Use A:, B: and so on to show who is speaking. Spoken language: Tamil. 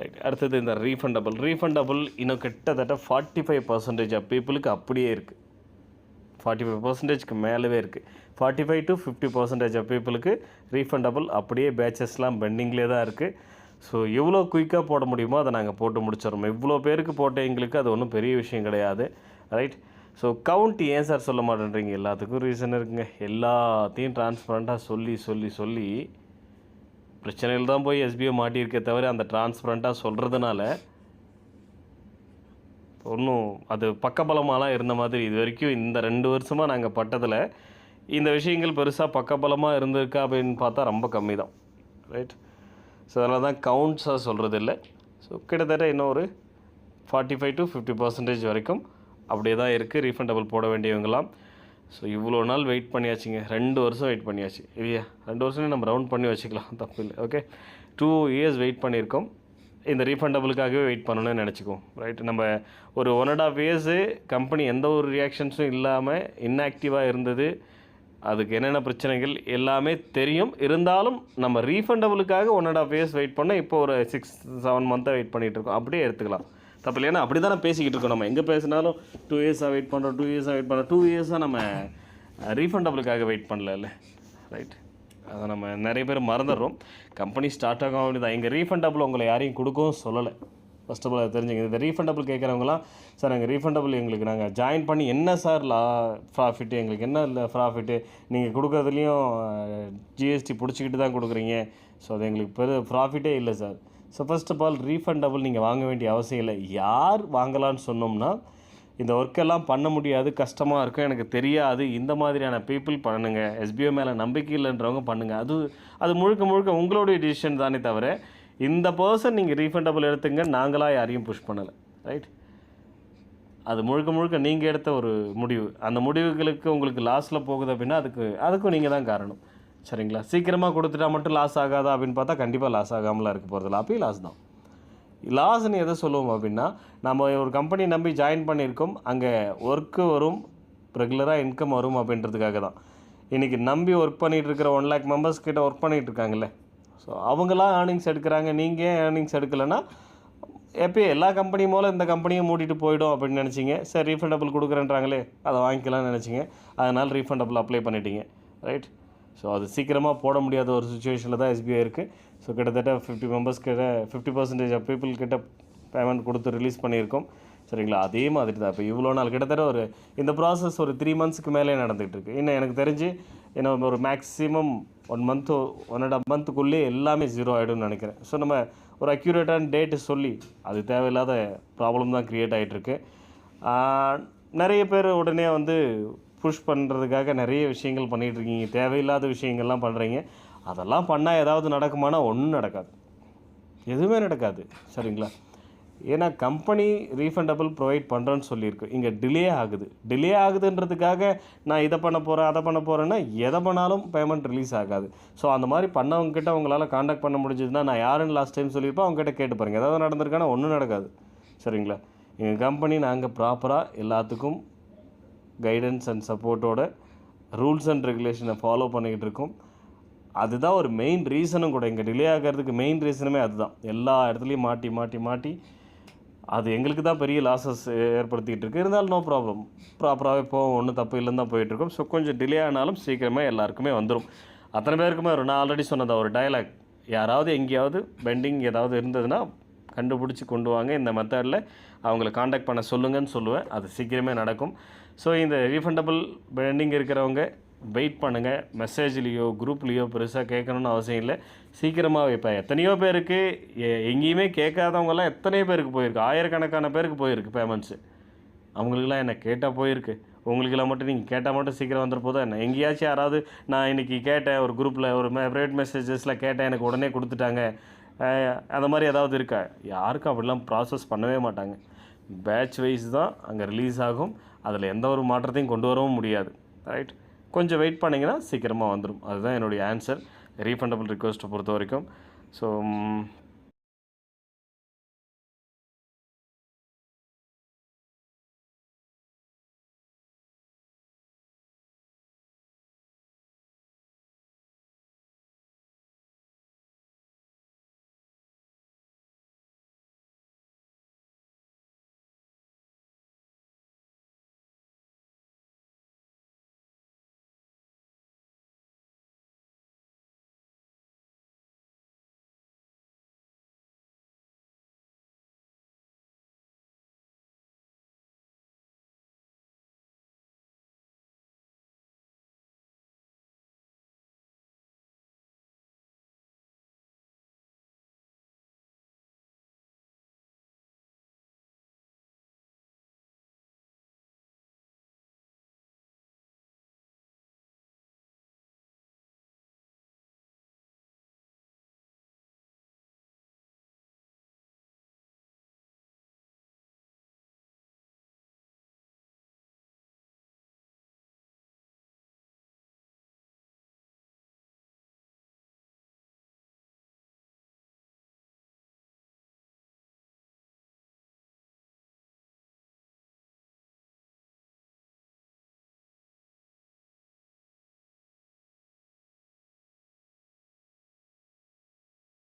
A: ரைட் அடுத்தது இந்த ரீஃபண்டபிள் ரீஃபண்டபிள் இன்னும் கிட்டத்தட்ட ஃபார்ட்டி ஃபைவ் பர்சன்டேஜ் ஆஃப் பீப்புளுக்கு அப்படியே இருக்குது ஃபார்ட்டி ஃபைவ் பர்சன்டேஜ்க்கு மேலவே இருக்குது forty five to fifty percentage of பீப்புளுக்கு ரீஃபண்டபிள் அப்படியே பேச்சஸ்லாம் பெண்டிங்லேயே தான் இருக்குது ஸோ எவ்வளோ குயிக்காக போட முடியுமோ அதை நாங்கள் போட்டு முடிச்சிடுறோம். இவ்வளோ பேருக்கு போட்ட எங்களுக்கு அது ஒன்றும் பெரிய விஷயம் கிடையாது. ரைட் ஸோ கவுண்ட் ஏன் சார் சொல்ல மாட்டேன்றீங்க? எல்லாத்துக்கும் ரீசன் இருக்குங்க. எல்லாத்தையும் டிரான்ஸ்பரண்ட்டாக சொல்லி சொல்லி சொல்லி பிரச்சனையில் தான் போய் எஸ்பிஓ மாட்டியிருக்கே தவிர அந்த டிரான்ஸ்பரண்ட்டாக சொல்கிறதுனால ஒன்றும் அது பக்கபலமாலாம் இருந்த மாதிரி இது வரைக்கும் இந்த ரெண்டு வருஷமாக நாங்கள் பட்டதில் இந்த விஷயங்கள் பெருசாக பக்கபலமாக இருந்திருக்கா அப்படின்னு பார்த்தா ரொம்ப கம்மி தான் ரைட் ஸோ அதனால தான் கவுண்ட்ஸாக சொல்கிறது இல்லை ஸோ கிட்டத்தட்ட இன்னும் ஒரு forty five to fifty percentage வரைக்கும் அப்படியே தான் இருக்குது ரீஃபண்டபிள் போட வேண்டியவங்களாம் ஸோ இவ்வளோ நாள் வெயிட் பண்ணியாச்சுங்க. ரெண்டு வருஷம் வெயிட் பண்ணியாச்சு. இல்லையா? ரெண்டு வருஷமே நம்ம ரவுண்ட் பண்ணி வச்சுக்கலாம். தப்பு இல்லை. ஓகே டூ இயர்ஸ் வெயிட் பண்ணியிருக்கோம். இந்த ரீஃபண்டபுளுக்காகவே வெயிட் பண்ணணும்னு நினச்சிக்குவோம். ரைட் நம்ம ஒரு one and half years company எந்த ஒரு ரியாக்ஷன்ஸும் இல்லாமல் இன்ஆக்டிவாக இருந்தது. அதுக்கு என்னென்ன பிரச்சனைகள் எல்லாமே தெரியும். இருந்தாலும் நம்ம ரீஃபண்டபுளுக்காக one and half years wait பண்ணால் இப்போ ஒரு சிக்ஸ் செவன் மந்த்தாக வெயிட் பண்ணிகிட்டு இருக்கோம். அப்படியே எடுத்துக்கலாம். தப்பு இல்லைன்னா அப்படி தானே பேசிக்கிட்டு இருக்கோம் நம்ம. எங்கே பேசினாலும் டூ இயர்ஸாக வெயிட் பண்ணுறோம் டூ இயர்ஸாக வெயிட் பண்ணுறோம் டூ இயர்ஸாக நம்ம ரீஃபண்டபிளுக்காக வெயிட் பண்ணல ரைட் அதை நம்ம நிறைய பேர் மறந்துடுறோம். கம்பெனி ஸ்டார்ட் ஆகும் அப்படிதான் எங்கள் ரீஃபண்டபிள் உங்களை யாரையும் கொடுக்கவும் சொல்லலை. ஃபஸ்ட் ஆஃப் ஆல் அதை தெரிஞ்சுங்க. இந்த ரீஃபண்டபிள் கேட்குறவங்களாம் சார் எங்கள் ரீஃபண்டபிள் எங்களுக்கு நாங்கள் ஜாயின் பண்ணி என்ன சார் லா ப்ராஃபிட்டு எங்களுக்கு என்ன இல்லை ப்ராஃபிட்டு நீங்கள் கொடுக்குறதுலையும் ஜிஎஸ்டி பிடிச்சிக்கிட்டு தான் கொடுக்குறீங்க. ஸோ அது எங்களுக்கு பெரு ப்ராஃபிட்டே இல்லை sir. So first of all refundable நீங்கள் வாங்க வேண்டிய அவசியம் இல்லை. யார் வாங்கலான்னு சொன்னோம்னா இந்த ஒர்க்கெல்லாம் பண்ண முடியாது கஷ்டமாக இருக்கும் எனக்கு தெரியாது இந்த மாதிரியான பீப்புள் பண்ணுங்கள் எஸ்பிஓ மேலே நம்பிக்கை இல்லைன்றவங்க பண்ணுங்கள் அது அது முழுக்க முழுக்க உங்களுடைய டிசிஷன் தானே தவிர இந்த பர்சன் நீங்கள் ரீஃபண்டபிள் எடுத்துங்க நாங்களாக யாரையும் புஷ் பண்ணலை. ரைட் அது முழுக்க முழுக்க நீங்கள் எடுத்த ஒரு முடிவு. அந்த முடிவுகளுக்கு உங்களுக்கு லாஸில் போகுது அப்படின்னா அதுக்கு அதுக்கும் நீங்கள் தான் காரணம். சரிங்களா? சீக்கிரமாக கொடுத்துட்டா மட்டும் லாஸ் ஆகாதா அப்படின்னு பார்த்தா கண்டிப்பாக லாஸ் ஆகாமலாம் இருக்க போகிறதில்ல அப்பயும் லாஸ் தான். லாஸ்ன்னு எதை சொல்லுவோம் அப்படின்னா நம்ம ஒரு கம்பெனி நம்பி ஜாயின் பண்ணியிருக்கோம். அங்கே ஒர்க்கு வரும். ரெகுலராக இன்கம் வரும் அப்படின்றதுக்காக தான். இன்றைக்கி நம்பி ஒர்க் பண்ணிகிட்டு இருக்கிற ஒன் லேக் மெம்பர்ஸ் கிட்ட ஒர்க் பண்ணிகிட்டு இருக்காங்கல்ல. ஸோ அவங்களாம் ஏர்னிங்ஸ் எடுக்கிறாங்க. நீங்கள் ஏன் ஏர்னிங்ஸ் எடுக்கலைன்னா எப்பயும் எல்லா கம்பெனியும் போல் இந்த கம்பெனியும் மூடிட்டு போயிடும் அப்படின்னு நினச்சிங்க. சரி ரீஃபண்டபிள் கொடுக்குறேன்றாங்களே அதை வாங்கிக்கலாம்னு நினச்சிங்க. அதனால் ரீஃபண்டபிள் அப்ளை பண்ணிட்டீங்க. ரைட் ஸோ அது சீக்கிரமாக போட முடியாத ஒரு சுச்சுவேஷனில் தான் எஸ்பிஐ இருக்குது ஸோ கிட்டத்தட்ட ஃபிஃப்டி மெம்பர்ஸ் கிட்ட ஃபிஃப்டி பர்சன்டேஜ் ஆஃப் பீப்புள் கிட்ட பேமெண்ட் கொடுத்து ரிலீஸ் பண்ணியிருக்கோம். சரிங்களா? அதே மாதிரி தான். இப்போ இவ்வளோ நாள் கிட்டத்தட்ட ஒரு இந்த ப்ராசஸ் ஒரு த்ரீ மந்த்ஸ்க்கு மேலே நடந்துகிட்டு இருக்குது இன்னும் எனக்கு தெரிஞ்சு இன்னும் ஒரு maximum one month one and half மந்த்துக்குள்ளே எல்லாமே ஜீரோ ஆகிடும்னு நினைக்கிறேன். ஸோ நம்ம ஒரு அக்யூரேட்டான டேட்டு சொல்லி அது தேவையில்லாத ப்ராப்ளம் தான் க்ரியேட் ஆகிட்டுருக்கு நிறைய பேர் உடனே வந்து புஷ் பண்ணுறதுக்காக நிறைய விஷயங்கள் பண்ணிகிட்ருக்கீங்க தேவையில்லாத விஷயங்கள்லாம் பண்ணுறீங்க அதெல்லாம் பண்ணால் ஏதாவது நடக்குமானா ஒன்றும் நடக்காது. எதுவுமே நடக்காது. சரிங்களா? ஏன்னா கம்பெனி ரீஃபண்டபிள் ப்ரொவைட் பண்ணுறேன்னு சொல்லியிருக்கு. இங்கே டிலே ஆகுது. டிலே ஆகுதுன்றதுக்காக நான் இதை பண்ண போகிறேன் அதை பண்ண போகிறேன்னா எதை பண்ணாலும் பேமெண்ட் ரிலீஸ் ஆகாது. ஸோ அந்த மாதிரி பண்ணவங்ககிட்ட உங்களால் காண்டாக்ட் பண்ண முடிஞ்சதுன்னா நான் யாருன்னு லாஸ்ட் டைம் சொல்லியிருப்பேன் அவங்ககிட்ட கேட்டு பாருங்கள் ஏதாவது நடந்திருக்கானா ஒன்றும் நடக்காது. சரிங்களா? எங்கள் கம்பெனி நாங்கள் ப்ராப்பராக எல்லாத்துக்கும் கைடன்ஸ் அண்ட் சப்போர்ட்டோட ரூல்ஸ் அண்ட் ரெகுலேஷனை ஃபாலோ பண்ணிக்கிட்டு இருக்கோம். அதுதான் ஒரு மெயின் ரீசனும் கூட. இங்கே டிலே ஆகிறதுக்கு மெயின் ரீசனுமே அதுதான். எல்லா இடத்துலையும் மாட்டி மாட்டி மாட்டி அது எங்களுக்கு தான் பெரிய லாஸஸ் ஏற்படுத்திக்கிட்டு இருக்குது இருந்தாலும் நோ ப்ராப்ளம் ப்ராப்பராகவே போவோம். ஒன்றும் தப்பு இல்லைன்னு தான் போயிட்டுருக்கோம் ஸோ கொஞ்சம் டிலே ஆனாலும் சீக்கிரமே எல்லாருக்குமே வந்துடும் அத்தனை பேருக்குமே ஒரு நான் ஆல்ரெடி சொன்னதான் ஒரு டயலாக் யாராவது எங்கேயாவது பெண்டிங் ஏதாவது இருந்ததுன்னா கண்டுபிடிச்சி கொண்டு வாங்க. இந்த மெத்தடில் அவங்கள காண்டாக்ட் பண்ண சொல்லுங்கன்னு சொல்லுவேன். அது சீக்கிரமே நடக்கும். ஸோ இந்த ரீஃபண்டபிள் பெண்டிங் இருக்கிறவங்க வெயிட் பண்ணுங்கள் மெசேஜ்லேயோ குரூப்லேயோ பெருசாக கேட்கணும்னு அவசியம் இல்லை. சீக்கிரமாக இப்போ எத்தனையோ பேருக்கு எ- எங்கேயுமே கேட்காதவங்கலாம் எத்தனையோ பேருக்கு போயிருக்கு. ஆயிரக்கணக்கான பேருக்கு போயிருக்கு பேமெண்ட்ஸு அவங்களுக்குலாம் என்ன கேட்டால் போயிருக்கு. உங்களுக்கெல்லாம் மட்டும் நீங்கள் கேட்டால் மட்டும் சீக்கிரம் வந்துட போதா என்ன? எங்கேயாச்சும் யாராவது நான் இன்றைக்கி கேட்டேன் ஒரு குரூப்பில் ஒரு ப்ரைவேட் மெசேஜஸில் கேட்டேன் எனக்கு உடனே கொடுத்துட்டாங்க. அந்த மாதிரி ஏதாவது இருக்கா? யாருக்கும் அப்படிலாம் ப்ராசஸ் பண்ணவே மாட்டாங்க. பேட்ச் வைஸ் தான் அங்கே ரிலீஸ் ஆகும். அதில் எந்த ஒரு மாற்றத்தையும் கொண்டு வரவும் முடியாது. ரைட் கொஞ்சம் வெயிட் பண்ணிங்கன்னா சீக்கிரமாக வந்துடும் அதுதான் என்னுடைய ஆன்சர் ரீஃபண்டபிள் ரிக்வெஸ்ட்டை பொறுத்த வரைக்கும் ஸோ